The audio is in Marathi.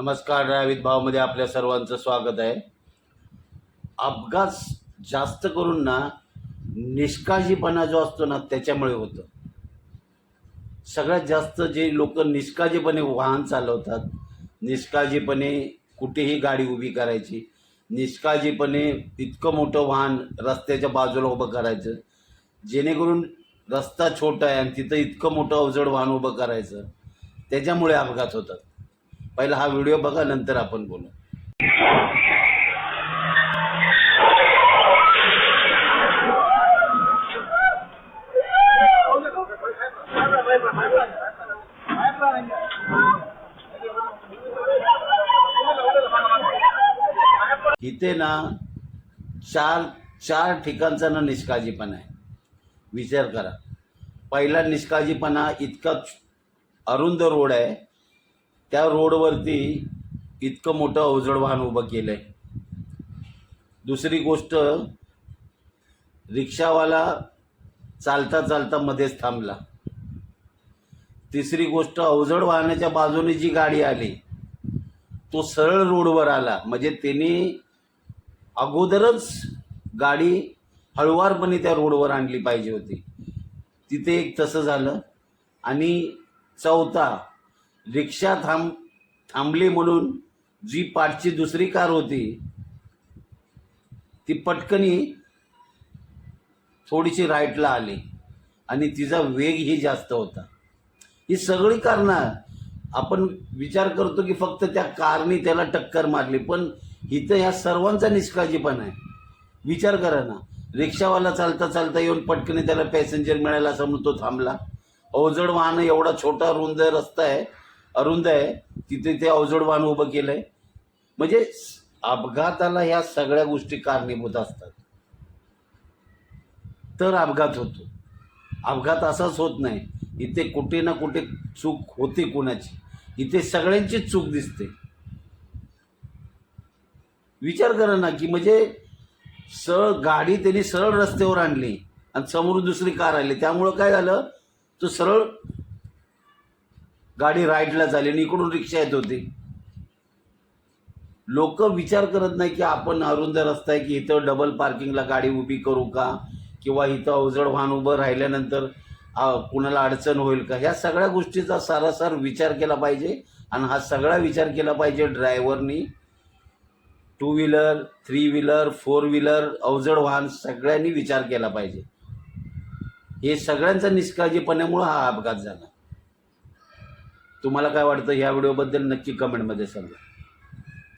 नमस्कार रावित भावमध्ये आपल्या सर्वांचं स्वागत आहे. अपघात जास्त करून ना निष्काळजीपणा जो असतो ना त्याच्यामुळे होतं. सगळ्यात जास्त जे लोक निष्काळजीपणे वाहन चालवतात निष्काळजीपणे कुठेही गाडी उभी करायची निष्काळजीपणे इतकं मोठं वाहन रस्त्याच्या बाजूला उभं करायचं जेणेकरून रस्ता छोटा आहे आणि तिथं इतकं मोठं अवजड वाहन उभं करायचं त्याच्यामुळे अपघात होतात. पहिला हा व्हिडिओ बघा नंतर आपण बोलू. इथे ना चार चार ठिकाणचा ना निष्काळजीपणा आहे. विचार करा. पहिला निष्काळजीपणा इतका अरुंद रोड आहे. त्या रोडवरती इतकं मोठं अवजड वाहन उभं केलं आहे दुसरी गोष्ट रिक्षावाला चालता चालता मध्येच थांबला. तिसरी गोष्ट अवजड वाहनाच्या बाजूने जी गाडी आली तो सरळ रोडवर आला. म्हणजे त्याने अगोदरच गाडी हळुवारपणे त्या रोडवर आणली पाहिजे होती. तिथे एक तसं झालं. आणि चौथा रिक्षा थांब थांबली म्हणून जी पाठची दुसरी कार होती ती पटकनी थोडीशी राईटला आली आणि तिचा वेगही जास्त होता. ही सगळी कारणं आपण विचार करतो की फक्त त्या कारनी त्याला टक्कर मारली पण इथं ह्या सर्वांचा निष्काळजीपणा आहे. विचार करा ना रिक्षावाला चालता चालता येऊन पटकनी त्याला पॅसेंजर मिळाला असं म्हणून तो थांबला. अवजड वाहन एवढा छोटा रुंद रस्ता आहे अरुंद आहे. तिथे ते अवजड वाहन उभं केलंय. म्हणजे अपघाताला ह्या सगळ्या गोष्टी कारणीभूत असतात. तर अपघात होतो. अपघात असाच होत नाही. इथे कुठे ना कुठे चूक होते कोणाची. इथे सगळ्यांचीच चूक दिसते. विचार करा ना की म्हणजे सरळ गाडी त्यांनी सरळ रस्त्यावर आणली आणि समोरून दुसरी कार आली. त्यामुळं काय झालं? तो सरळ गाडी राईटला झाली आणि इकडून रिक्षा येत होती. लोक विचार करत नाही की आपण अरुंद रस्ता आहे की इथं डबल पार्किंगला गाडी उभी करू का? किंवा इथं अवजड वाहन उभं राहिल्यानंतर कुणाला अडचण होईल का? ह्या सगळ्या गोष्टीचा सारासार विचार केला पाहिजे आणि हा सगळा विचार केला पाहिजे ड्रायव्हरनी. Two wheeler three wheeler four wheeler अवजड वाहन सगळ्यांनी विचार केला पाहिजे. हे सगळ्यांचा निष्काळजीपणामुळं हा अपघात झाला. तुम्हाला काय वाटतं? ह्या व्हिडिओबद्दल नक्की कमेंटमध्ये सांगा.